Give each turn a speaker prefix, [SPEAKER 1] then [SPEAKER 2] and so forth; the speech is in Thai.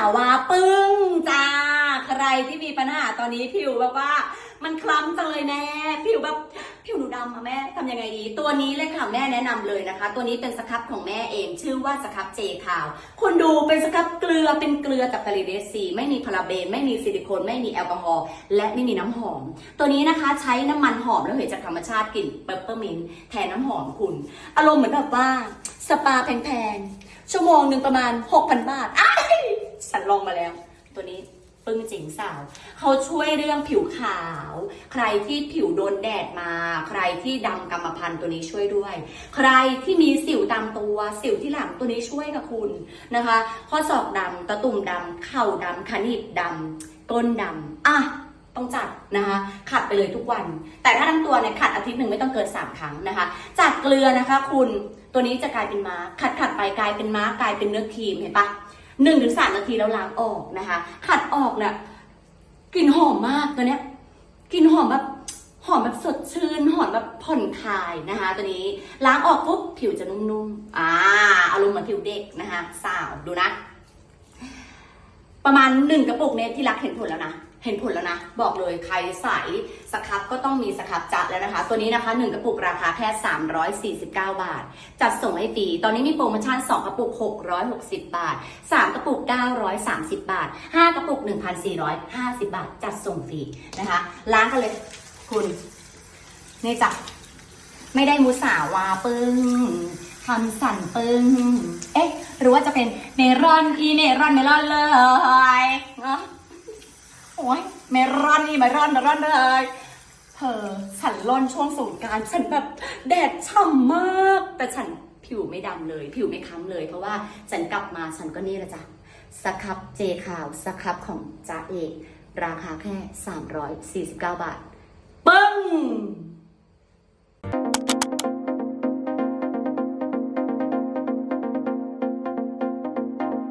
[SPEAKER 1] าวาปึ้งจ้า ใครที่มีปัญหาตอนนี้ผิวแบบว่า มันคล้ำจังเลยแม่ผิวแบบผิวหนูดำอะแม่ทำยังไงดี ตัวนี้เลยค่ะแม่แนะนำเลยนะคะ ตัวนี้เป็นสครับของแม่เองชื่อว่าสครับเจคาวคุณดูเป็นสครับเกลือเป็นเกลือจากกาลิเดซีไม่มีพาราเบน ไม่มีซิลิโคน ไม่มีแอลกอฮอล์และไม่มีน้ำหอม ตัวนี้นะคะใช้น้ำมันหอมแล้วเหยจากธรรมชาติกลิ่นเปปเปอร์มินต์แทนน้ำหอมคุณ อารมณ์เหมือนแบบว่าสปาแพงๆชั่วโมงหนึ่งประมาณ6,000บาทอ้า ฉันลองมาแล้ว ตัวนี้ปึ้งจริงสาว เขาช่วยเรื่องผิวขาว ใครที่ผิวโดนแดดมา ใครที่ดำกรรมพันธุ์ตัวนี้ช่วยด้วย ใครที่มีสิวตามตัว สิวที่หลังตัวนี้ช่วยกับคุณนะคะ ข้อศอกดำตะตุ่มดำเข่าดำขนีบดำก้นดำอะต้องจัดนะคะขัดไปเลยทุกวัน แต่ถ้าทั้งตัวเนี่ยขัดอาทิตย์หนึ่งไม่ต้องเกินสามครั้งนะคะ จากเกลือนะคะ คุณตัวนี้จะกลายเป็นม้าขัดขัดไปกลายเป็นม้ากลายเป็นเนื้อครีมเห็นปะ หนึ่งถึงสามนาทีแล้วล้างออกนะคะ ขัดออกเนี่ยกลิ่นหอมมากตัวเนี้ยกลิ่นหอมแบบหอมแบบสดชื่นหอมแบบผ่อนคลายนะคะ ตัวนี้ล้างออกปุ๊บผิวจะนุ่มๆอ่าอารมณ์เหมือนผิวเด็กนะคะ สาวดูนะ ประมาณหนึ่งกระปุกเนี่ยที่รักเห็นผลแล้วนะ เห็นผลแล้วนะ บอกเลยใครใส่สครับก็ต้องมีสครับจัดแล้วนะคะ ตัวนี้นะคะ1กระปุกราคาแค่ 349 บาท จัดส่งให้ฟรีตอนนี้มีโปรโมชั่น 2 กระปุก 660 บาท 3 กระปุก 930 บาท 5 กระปุก 1,450 บาท จัดส่งฟรีนะคะล้างกันเลยคุณ นี่จ้ะไม่ได้มุสาวาปึ้งทำสั่นปึ้ง เอ๊ะ หรือว่าจะเป็นเมรอนอีเมรอนเมรอนเลยเนาะ โอ้ยไม่รอนอีเมรอนไมรอนเลยเธอฉันร่อนช่วงสงกรารฉันแบบแดดฉ่ำมาก แต่ฉันผิวไม่ดำเลย ผิวไม่ค้ำเลย เพราะว่าฉันกลับมาฉันก็นี่แหละจ้ะสครับเจขาวสครับของจ่าเอก ราคาแค่ 349 บาท ปึ้ง